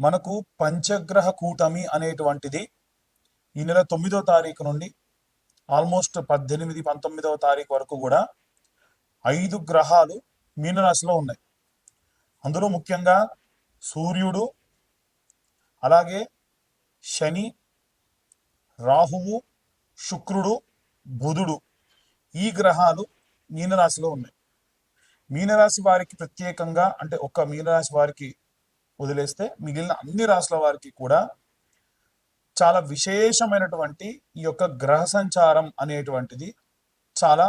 మనకు పంచగ్రహ కూటమి అనేటువంటిది ఈ నెల తొమ్మిదో తారీఖు నుండి ఆల్మోస్ట్ పద్దెనిమిది పంతొమ్మిదవ తారీఖు వరకు కూడా ఐదు గ్రహాలు మీనరాశిలో ఉన్నాయి. అందులో ముఖ్యంగా సూర్యుడు అలాగే శని రాహువు శుక్రుడు బుధుడు ఈ గ్రహాలు మీనరాశిలో ఉన్నాయి. మీనరాశి వారికి ప్రత్యేకంగా అంటే ఒక్క మీనరాశి వారికి వదిలేస్తే మిగిలిన అన్ని రాశుల వారికి కూడా చాలా విశేషమైనటువంటి ఈ యొక్క గ్రహ సంచారం అనేటువంటిది చాలా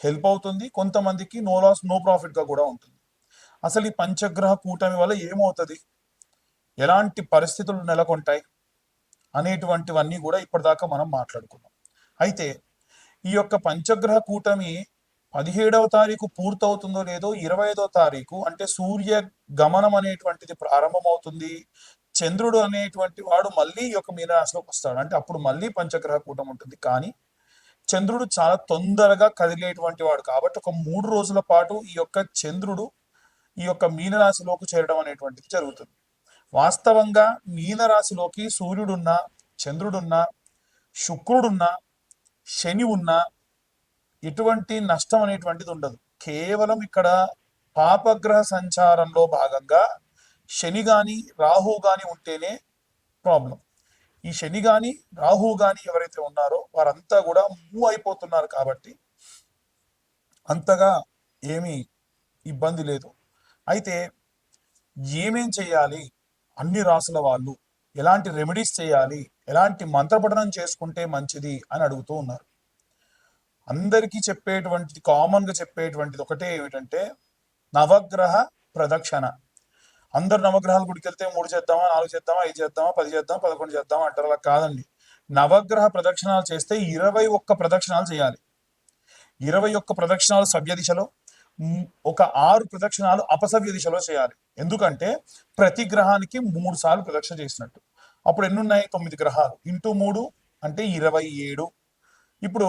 హెల్ప్ అవుతుంది. కొంతమందికి నో లాస్ నో ప్రాఫిట్గా కూడా ఉంటుంది. అసలు ఈ పంచగ్రహ కూటమి వల్ల ఏమవుతుంది? ఎలాంటి పరిస్థితులు నెలకొంటాయి? అనేటువంటివన్నీ కూడా ఇప్పటిదాకా మనం మాట్లాడుకున్నాం. అయితే ఈ యొక్క పంచగ్రహ కూటమి పదిహేడవ తారీఖు పూర్తవుతుందో లేదో ఇరవై ఐదో తారీఖు అంటే సూర్య గమనం అనేటువంటిది ప్రారంభమవుతుంది. చంద్రుడు అనేటువంటి వాడు మళ్ళీ ఈ యొక్క మీనరాశిలోకి వస్తాడు. అంటే అప్పుడు మళ్ళీ పంచగ్రహ కూటం ఉంటుంది. కానీ చంద్రుడు చాలా తొందరగా కదిలేటువంటి వాడు. కాబట్టి ఒక మూడు రోజుల పాటు ఈ యొక్క చంద్రుడు ఈ యొక్క మీనరాశిలోకి చేరడం అనేటువంటిది జరుగుతుంది. వాస్తవంగా మీనరాశిలోకి సూర్యుడున్నా చంద్రుడున్నా శుక్రుడున్నా శని ఉన్నా ఎటువంటి నష్టం అనేటువంటిది ఉండదు. కేవలం ఇక్కడ పాపగ్రహ సంచారంలో భాగంగా శని గాని రాహు గాని ఉంటేనే ప్రాబ్లం ఈ శని గాని రాహు గాని ఎవరైతే ఉన్నారో వారంతా కూడా మూవ్ అయిపోతున్నారు కాబట్టి అంతగా ఏమీ ఇబ్బంది లేదు. అయితే ఏమేం చేయాలి? అన్ని రాసుల వాళ్ళు ఎలాంటి రెమెడీస్ చేయాలి? ఎలాంటి మంత్రపఠనం చేసుకుంటే మంచిది అని అడుగుతూ ఉన్నారు. అందరికీ చెప్పేటువంటిది కామన్గా చెప్పేటువంటిది ఒకటే ఏమిటంటే నవగ్రహ ప్రదక్షిణ. అందరు నవగ్రహాల గుడికి వెళ్తే మూడు చేద్దామా నాలుగు చేద్దామా ఐదు చేద్దామా పది చేద్దామా పదకొండు చేద్దామా అంటారు. అలా కాదండి. నవగ్రహ ప్రదక్షిణాలు చేస్తే ఇరవై ఒక్క ప్రదక్షిణాలు చేయాలి. ఇరవై ఒక్క ప్రదక్షిణాలు సవ్య దిశలో ఒక ఆరు ప్రదక్షిణాలు అపసవ్య దిశలో చేయాలి. ఎందుకంటే ప్రతి గ్రహానికి మూడు సార్లు ప్రదక్షిణ చేసినట్టు. అప్పుడు ఎన్నున్నాయి? తొమ్మిది గ్రహాలు. ఇంటూ మూడు అంటే ఇరవై ఏడు. ఇప్పుడు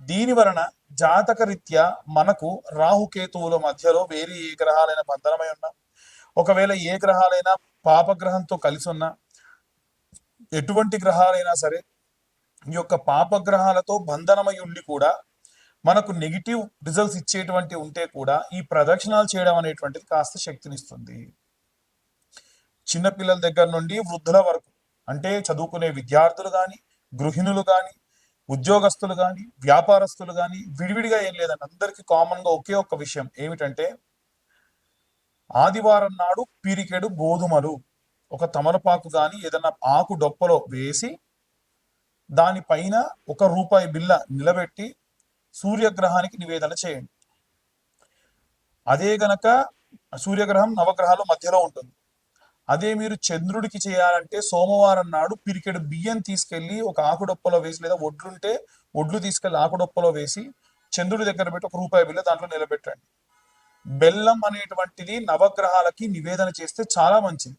దీని వలన జాతక రీత్యా మనకు రాహుకేతువుల మధ్యలో వేరే ఏ గ్రహాలైన బంధనమై ఉన్నా ఒకవేళ ఏ గ్రహాలైనా పాపగ్రహంతో కలిసి ఉన్నా ఎటువంటి గ్రహాలైనా సరే ఈ యొక్క పాపగ్రహాలతో బంధనమై ఉండి కూడా మనకు నెగిటివ్ రిజల్ట్స్ ఇచ్చేటువంటి ఉంటే కూడా ఈ ప్రదక్షిణాలు చేయడం అనేటువంటిది కాస్త శక్తినిస్తుంది. చిన్నపిల్లల దగ్గర నుండి వృద్ధుల వరకు అంటే చదువుకునే విద్యార్థులు కానీ గృహిణులు కానీ ఉద్యోగస్తులు కానీ వ్యాపారస్తులు కానీ విడివిడిగా ఏం లేదండి. అందరికీ కామన్గా ఒకే ఒక్క విషయం ఏమిటంటే ఆదివారం నాడు పీరికెడు గోధుమలు. ఒక తమలపాకు కానీ ఏదైనా ఆకు డొప్పలో వేసి దానిపైన ఒక రూపాయి బిల్ల నిలబెట్టి సూర్యగ్రహానికి నివేదన చేయండి. అదే గనక సూర్యగ్రహం నవగ్రహాల మధ్యలో ఉంటుంది. అదే మీరు చంద్రుడికి చేయాలంటే సోమవారం నాడు పిరికెడు బియ్యం తీసుకెళ్ళి ఒక ఆకుడొప్పలో వేసి లేదా ఒడ్లుంటే ఒడ్లు తీసుకెళ్ళి ఆకుడొప్పలో వేసి చంద్రుడి దగ్గర పెట్టి ఒక రూపాయి బిల్ల దాంట్లో నిలబెట్టండి. బెల్లం అనేటువంటిది నవగ్రహాలకి నివేదన చేస్తే చాలా మంచిది.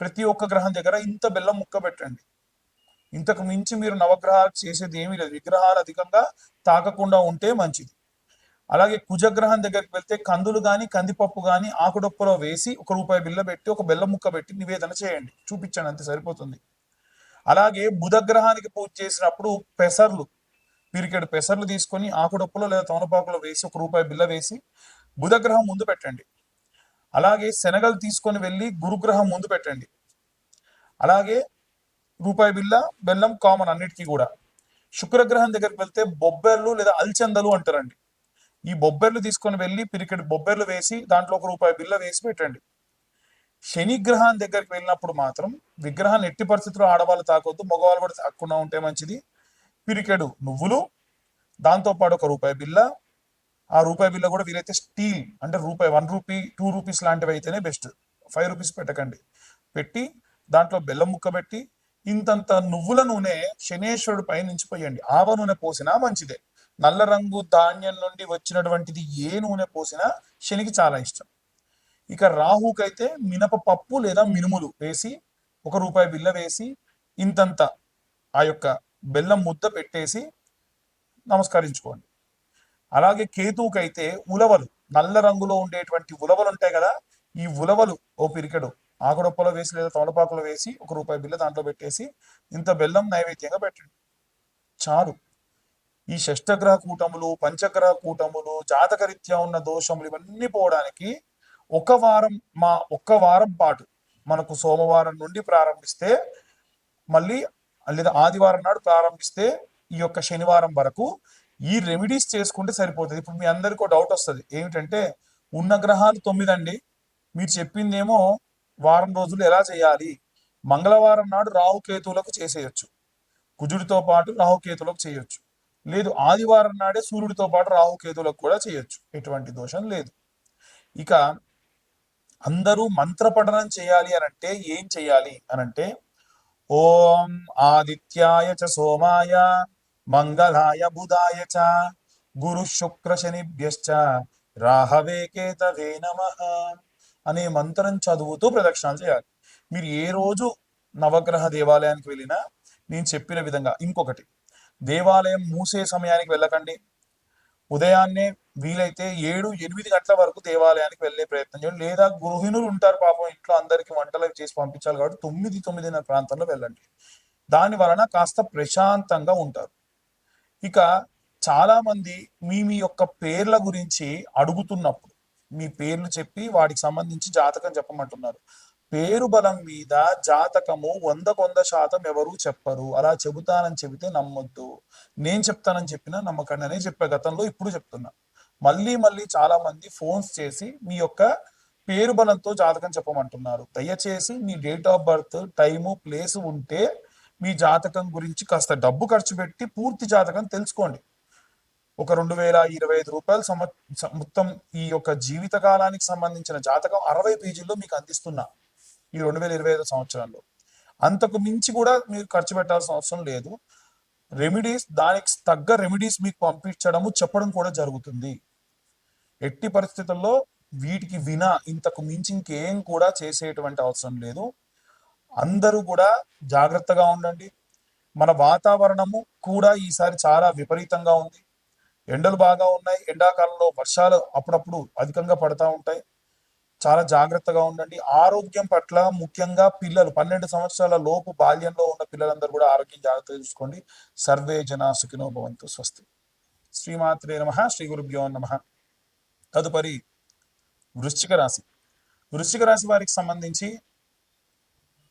ప్రతి ఒక్క గ్రహం దగ్గర ఇంత బెల్లం ముక్క పెట్టండి. ఇంతకు మించి మీరు నవగ్రహాలు చేసేది ఏమీ లేదు. విగ్రహాలు అధికంగా తాకకుండా ఉంటే మంచిది. అలాగే కుజగ్రహం దగ్గరికి వెళ్తే కందులు కానీ కందిపప్పు కానీ ఆకుడొప్పలో వేసి ఒక రూపాయి బిల్ల పెట్టి ఒక బెల్లం ముక్క పెట్టి నివేదన చేయండి. చూపించండి అంతే సరిపోతుంది. అలాగే బుధగ్రహానికి పూజ చేసినప్పుడు పెసర్లు పిరికెడు పెసర్లు తీసుకొని ఆకుడొప్పలో లేదా తమలపాకులో వేసి ఒక రూపాయి బిల్ల వేసి బుధగ్రహం ముందు పెట్టండి. అలాగే శనగలు తీసుకొని వెళ్ళి గురుగ్రహం ముందు పెట్టండి. అలాగే రూపాయి బిల్ల బెల్లం కామన్ అన్నిటికీ కూడా. శుక్రగ్రహం దగ్గరికి వెళ్తే బొబ్బెర్లు లేదా అల్చందలు అంటారండి. ఈ బొబ్బెర్లు తీసుకొని వెళ్ళి పిరికెడు బొబ్బెర్లు వేసి దాంట్లో ఒక రూపాయి బిల్ల వేసి పెట్టండి. శనిగ్రహాన్ని దగ్గరికి వెళ్ళినప్పుడు మాత్రం విగ్రహాన్ని ఎట్టి పరిస్థితుల్లో ఆడవాళ్ళు తాకొద్దు మగవాళ్ళు కూడా తాకుండా ఉంటే మంచిది. పిరికెడు నువ్వులు దాంతోపాటు ఒక రూపాయి బిల్ల ఆ రూపాయి బిల్ల కూడా వీలైతే స్టీల్ అంటే రూపాయి వన్ రూపీ టూ రూపీస్ లాంటివి అయితేనే బెస్ట్. ఫైవ్ రూపీస్ పెట్టకండి. పెట్టి దాంట్లో బెల్లం ముక్క పెట్టి ఇంతంత నువ్వుల నూనె శనేశ్వరుడు పైనుంచి పోయండి. ఆవ నూనె పోసినా మంచిదే. నల్ల రంగు ధాన్యం నుండి వచ్చినటువంటిది ఏ నూనె పోసినా శనికి చాలా ఇష్టం. ఇక రాహుకైతే మినప పప్పు లేదా మినుములు వేసి ఒక రూపాయి బిల్ల వేసి ఇంతంత ఆ యొక్క బెల్లం ముద్ద పెట్టేసి నమస్కరించుకోండి. అలాగే కేతువుకైతే ఉలవలు నల్ల రంగులో ఉండేటువంటి ఉలవలు ఉంటాయి కదా ఈ ఉలవలు ఓ పిరికెడు ఆకుడొప్పలో వేసి లేదా తమలపాకులో వేసి ఒక రూపాయి బిల్ల దాంట్లో పెట్టేసి ఇంత బెల్లం నైవేద్యంగా పెట్టండి. చాలు. ఈ షష్టగ్రహ కూటములు పంచగ్రహ కూటములు జాతకరీత్యా ఉన్న దోషములు ఇవన్నీ పోవడానికి ఒక వారం మా ఒక్క వారం పాటు మనకు సోమవారం నుండి ప్రారంభిస్తే మళ్ళీ లేదా ఆదివారం నాడు ప్రారంభిస్తే ఈ యొక్క శనివారం వరకు ఈ రెమెడీస్ చేసుకుంటే సరిపోతుంది. ఇప్పుడు మీ అందరికీ డౌట్ వస్తుంది. ఏమిటంటే ఉన్న గ్రహాలు తొమ్మిది అండి మీరు చెప్పిందేమో వారం రోజులు ఎలా చేయాలి? మంగళవారం నాడు రాహుకేతువులకు చేసేయచ్చు. కుజుడితో పాటు రాహుకేతువులకు చేయొచ్చు. లేదు ఆదివారం నాడే సూర్యుడితో పాటు రాహుకేతులకు కూడా చేయొచ్చు. ఎటువంటి దోషం లేదు. ఇక అందరూ మంత్ర పఠనం చేయాలి అని అంటే ఏం చేయాలి అని అంటే ఓం ఆదిత్యాయ చ సోమాయ మంగళాయ బుధాయ చ గురు శుక్ర శనిభ్యశ్చ రాహవే కేతవే నమ అనే మంత్రం చదువుతూ ప్రదక్షిణాలు చేయాలి. మీరు ఏ రోజు నవగ్రహ దేవాలయానికి వెళ్ళినా నేను చెప్పిన విధంగా ఇంకొకటి దేవాలయం మూసే సమయానికి వెళ్ళకండి. ఉదయాన్నే వీలైతే ఏడు ఎనిమిది గంటల వరకు దేవాలయానికి వెళ్ళే ప్రయత్నం చేయండి. లేదా గృహిణులు ఉంటారు పాపం ఇంట్లో అందరికి వంటలు చేసి పంపించాలి కాబట్టి తొమ్మిది తొమ్మిదిన్నర ప్రాంతంలో వెళ్ళండి. దాని వలన కాస్త ప్రశాంతంగా ఉంటారు. ఇక చాలా మంది మీ మీ యొక్క పేర్ల గురించి అడుగుతున్నప్పుడు మీ పేర్లు చెప్పి వాటికి సంబంధించి జాతకం చెప్పమంటున్నారు. పేరు బలం మీద జాతకము వందకొంద వంద శాతం ఎవరు చెప్పరు. అలా చెబుతానని చెబితే నమ్మొద్దు. నేను చెప్తానని చెప్పినా నమ్మకండి అనే చెప్పే గతంలో ఇప్పుడు చెప్తున్నా. మళ్ళీ మళ్ళీ చాలా మంది ఫోన్స్ చేసి మీ యొక్క పేరు బలంతో జాతకం చెప్పమంటున్నారు. దయచేసి మీ date of birth time place ఉంటే మీ జాతకం గురించి కాస్త డబ్బు ఖర్చు పెట్టి పూర్తి జాతకం తెలుసుకోండి. ఒక రెండు వేల ఇరవై ఐదు రూపాయలు మొత్తం ఈ యొక్క జీవిత కాలానికి సంబంధించిన జాతకం అరవై పేజీల్లో మీకు అందిస్తున్నా. ఈ రెండు వేల ఇరవై ఐదు సంవత్సరంలో అంతకు మించి కూడా మీరు ఖర్చు పెట్టాల్సిన అవసరం లేదు. రెమెడీస్ దానికి తగ్గ రెమెడీస్ మీకు పంపించడము చెప్పడం కూడా జరుగుతుంది. ఎట్టి పరిస్థితుల్లో వీటికి వినా ఇంతకు మించి ఇంకేం కూడా చేసేటువంటి అవసరం లేదు. అందరూ కూడా జాగ్రత్తగా ఉండండి. మన వాతావరణము కూడా ఈసారి చాలా విపరీతంగా ఉంది. ఎండలు బాగా ఉన్నాయి. ఎండాకాలంలో వర్షాలు అప్పుడప్పుడు అధికంగా పడతా ఉంటాయి. చాలా జాగ్రత్తగా ఉండండి. ఆరోగ్యం పట్ల ముఖ్యంగా పిల్లలు పన్నెండు సంవత్సరాల లోపు బాల్యంలో ఉన్న పిల్లలందరూ కూడా ఆరోగ్యం జాగ్రత్తగా చూసుకోండి. సర్వే జనా సుఖినో భవంతు. స్వస్తి. శ్రీమాత్రే నమ. శ్రీ గురుభ్యో నమ. తదుపరి వృశ్చిక రాశి. వృశ్చిక రాశి వారికి సంబంధించి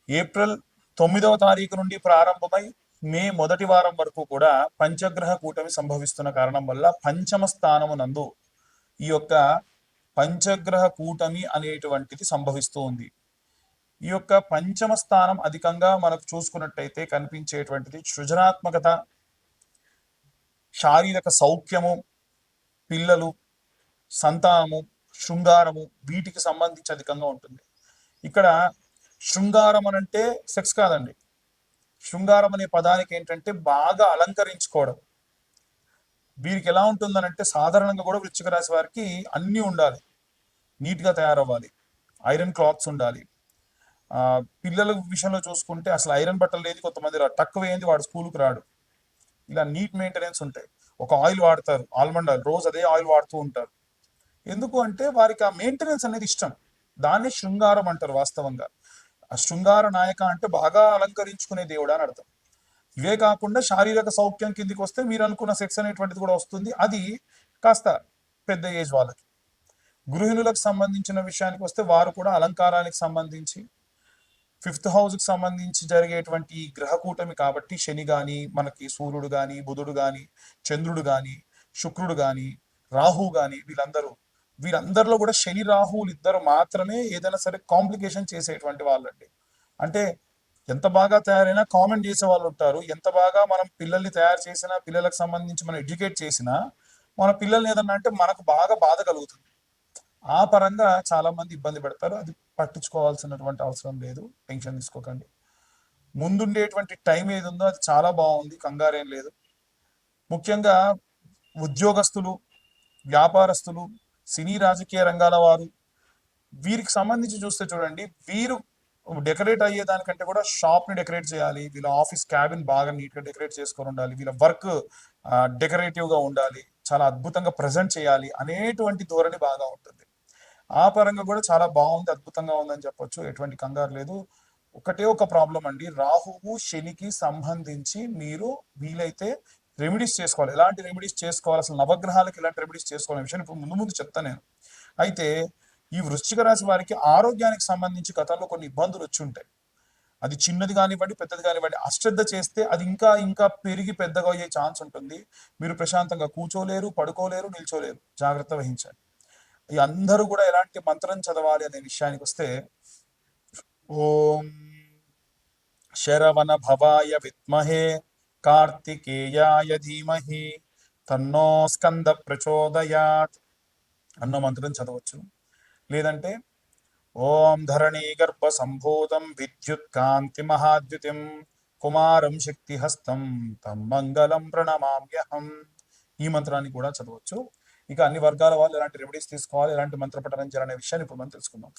ఏప్రిల్ తొమ్మిదవ తారీఖు నుండి ప్రారంభమై మే మొదటి వారం వరకు కూడా పంచగ్రహ కూటమి సంభవిస్తున్న కారణం వల్ల పంచమ స్థానము నందు ఈ యొక్క పంచగ్రహ కూటమి అనేటువంటిది సంభవిస్తూ ఉంది ఈ యొక్క పంచమ స్థానం అధికంగా మనకు చూసుకున్నట్టయితే కనిపించేటువంటిది సృజనాత్మకత శారీరక సౌఖ్యము పిల్లలు సంతానము శృంగారము వీటికి సంబంధించి అధికంగా ఉంటుంది. ఇక్కడ శృంగారం అనంటే సెక్స్ కాదండి. శృంగారం అనే పదానికి ఏంటంటే బాగా అలంకరించుకోవడం. వీరికి ఎలా ఉంటుందని అంటే సాధారణంగా కూడా వృశ్చిక రాశి వారికి అన్నీ ఉండాలి. నీట్గా తయారవ్వాలి. ఐరన్ క్లాత్స్ ఉండాలి. పిల్లల విషయంలో చూసుకుంటే అసలు ఐరన్ బట్టలు లేదు కొంతమంది తక్కువ ఏంది వాడు స్కూల్కి రాడు. ఇలా నీట్ మెయింటెనెన్స్ ఉంటాయి. ఒక ఆయిల్ వాడతారు ఆల్మండ్ ఆయిల్ రోజు అదే ఆయిల్ వాడుతూ ఉంటారు. ఎందుకు అంటే వారికి ఆ మెయింటెనెన్స్ అనేది ఇష్టం. దాన్ని శృంగారం అంటారు వాస్తవంగా. ఆ శృంగార నాయక అంటే బాగా అలంకరించుకునే దేవుడు అని అర్థం. ఇవే కాకుండా శారీరక సౌఖ్యం కిందికి వస్తే మీరు అనుకున్న సెక్స్ అనేటువంటిది కూడా వస్తుంది. అది కాస్త పెద్ద ఏజ్ వాళ్ళకి. గృహిణులకు సంబంధించిన విషయానికి వస్తే వారు కూడా అలంకారానికి సంబంధించి ఫిఫ్త్ హౌస్కి సంబంధించి జరిగేటువంటి గ్రహకూటమి గ్రహ కూటమి కాబట్టి శని కానీ మనకి సూర్యుడు కానీ బుధుడు కానీ చంద్రుడు కానీ శుక్రుడు కానీ రాహు కానీ వీళ్ళందరూ వీళ్ళందరిలో కూడా శని రాహువులు ఇద్దరు మాత్రమే ఏదైనా సరే కాంప్లికేషన్ చేసేటువంటి వాళ్ళండి. అంటే ఎంత బాగా తయారైనా కామెంట్ చేసే వాళ్ళు ఉంటారు. ఎంత బాగా మనం పిల్లల్ని తయారు చేసినా పిల్లలకు సంబంధించి మనం ఎడ్యుకేట్ చేసినా మన పిల్లల్ని ఏదన్నా అంటే మనకు బాగా బాధ కలుగుతుంది. ఆ పరంగా చాలా మంది ఇబ్బంది పెడతారు. అది పట్టించుకోవాల్సినటువంటి అవసరం లేదు. టెన్షన్ తీసుకోకండి. ముందుండేటువంటి టైం ఏది ఉందో అది చాలా బాగుంది. కంగారేం లేదు. ముఖ్యంగా ఉద్యోగస్తులు వ్యాపారస్తులు సినీ రాజకీయ రంగాల వారు వీరికి సంబంధించి చూస్తే చూడండి వీరు డెకరేట్ అయ్యే దానికంటే కూడా షాప్ని డెకరేట్ చేయాలి. వీళ్ళ ఆఫీస్ క్యాబిన్ బాగా నీట్గా డెకరేట్ చేసుకొని ఉండాలి. వీళ్ళ వర్క్ డెకరేటివ్గా ఉండాలి. చాలా అద్భుతంగా ప్రజెంట్ చేయాలి అనేటువంటి ధోరణి బాగా ఉంటుంది. ఆ పరంగా కూడా చాలా బాగుంది అద్భుతంగా ఉందని చెప్పొచ్చు. ఎటువంటి కంగారు లేదు. ఒకటే ఒక ప్రాబ్లం అండి. రాహువు శనికి సంబంధించి మీరు వీలైతే రెమెడీస్ చేసుకోవాలి. ఎలాంటి రెమెడీస్ చేసుకోవాలి? అసలు నవగ్రహాలకు ఎలాంటి రెమెడీస్ చేసుకోవాలనే విషయం ఇప్పుడు ముందు ముందు చెప్తాను నేను. అయితే ఈ వృశ్చిక రాశి వారికి ఆరోగ్యానికి సంబంధించి గతంలో కొన్ని ఇబ్బందులు వచ్చి ఉంటాయి. అది చిన్నది కానివ్వండి పెద్దది కానివ్వండి అశ్రద్ధ చేస్తే అది ఇంకా ఇంకా పెరిగి పెద్దగా అయ్యే ఛాన్స్ ఉంటుంది. మీరు ప్రశాంతంగా కూర్చోలేరు పడుకోలేరు నిల్చోలేరు. జాగ్రత్త వహించండి. ఈ అందరూ కూడా ఎలాంటి మంత్రం చదవాలి అనే విషయానికి వస్తే ఓం శరవణ భవాయ విద్మహే కార్తికేయాయ ధీమహి తన్నో స్కంద ప్రచోదయాత్ అన్న మంత్రం చదవచ్చు. లేదంటే ఓం ధరణీ గర్భ సంభూతం విద్యుత్ కాంతి మహాద్యుతిం కుమారం శక్తిహస్తం తం మంగళం ప్రణమామ్యహం ఈ మంత్రాన్ని కూడా చదవచ్చు. ఇక అన్ని వర్గాల వాళ్ళు ఎలాంటి రెమెడీస్ తీసుకోవాలి ఎలాంటి మంత్ర పఠనం చేయాలనే విషయాన్ని ఇప్పుడు మనం తెలుసుకుందాం.